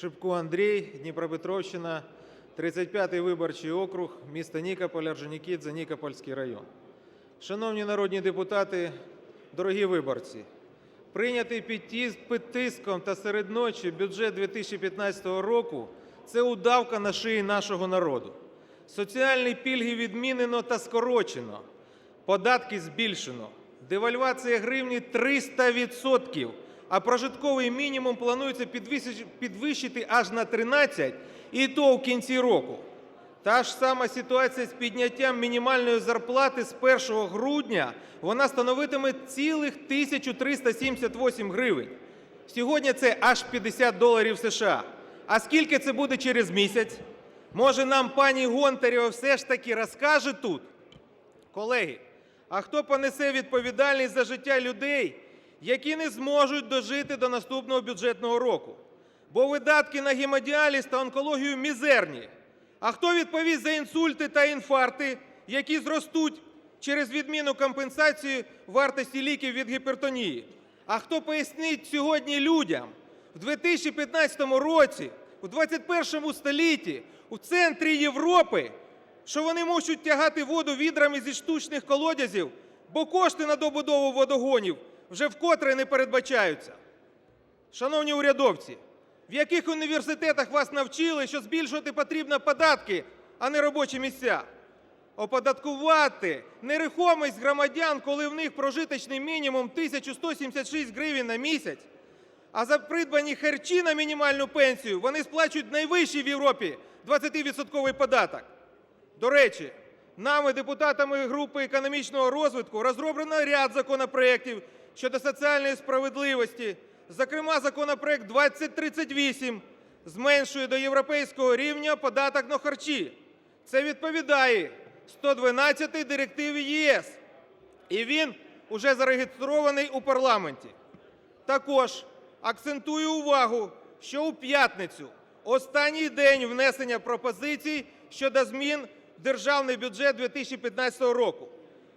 Шипко Андрій, Дніпропетровщина, 35-й виборчий округ, місто Нікополь, Орджонікідзе, Нікопольський район. Шановні народні депутати, дорогі виборці, прийнятий під тиском та серед ночі бюджет 2015 року – це удавка на шиї нашого народу. Соціальні пільги відмінено та скорочено, податки збільшено, девальвація гривні 300%, а прожитковий мінімум планується підвищити аж на 13, і то в кінці року. Та ж сама ситуація з підняттям мінімальної зарплати з 1 грудня, вона становитиме цілих 1378 гривень. Сьогодні це аж 50 доларів США. А скільки це буде через місяць? Може нам пані Гонтарєва все ж таки розкаже тут? Колеги, а хто понесе відповідальність за життя людей, які не зможуть дожити до наступного бюджетного року? Бо видатки на гемодіаліз та онкологію мізерні. А хто відповість за інсульти та інфаркти, які зростуть через відміну компенсації вартості ліків від гіпертонії? А хто пояснить сьогодні людям в 2015 році, у 21 столітті, у центрі Європи, що вони мусять тягати воду відрами зі штучних колодязів, бо кошти на добудову водогонів вже вкотре не передбачаються. Шановні урядовці, в яких університетах вас навчили, що збільшувати потрібно податки, а не робочі місця? Оподаткувати нерухомість громадян, коли в них прожиточний мінімум 1176 гривень на місяць, а за придбані харчі на мінімальну пенсію вони сплачують найвищий в Європі 20% податок. До речі, нами, депутатами групи економічного розвитку, розроблено ряд законопроєктів щодо соціальної справедливості. Зокрема, законопроект 2038 зменшує до європейського рівня податок на харчі. Це відповідає 112 директиві ЄС. І він уже зареєстрований у парламенті. Також акцентую увагу, що у п'ятницю останній день внесення пропозицій щодо змін в Державний бюджет 2015 року.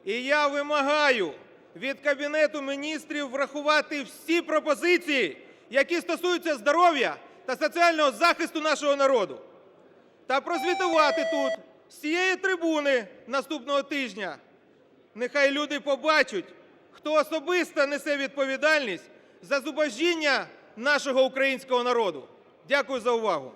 І я вимагаю від Кабінету Міністрів врахувати всі пропозиції, які стосуються здоров'я та соціального захисту нашого народу. Та прозвітувати тут з цієї трибуни наступного тижня. Нехай люди побачать, хто особисто несе відповідальність за зубожіння нашого українського народу. Дякую за увагу.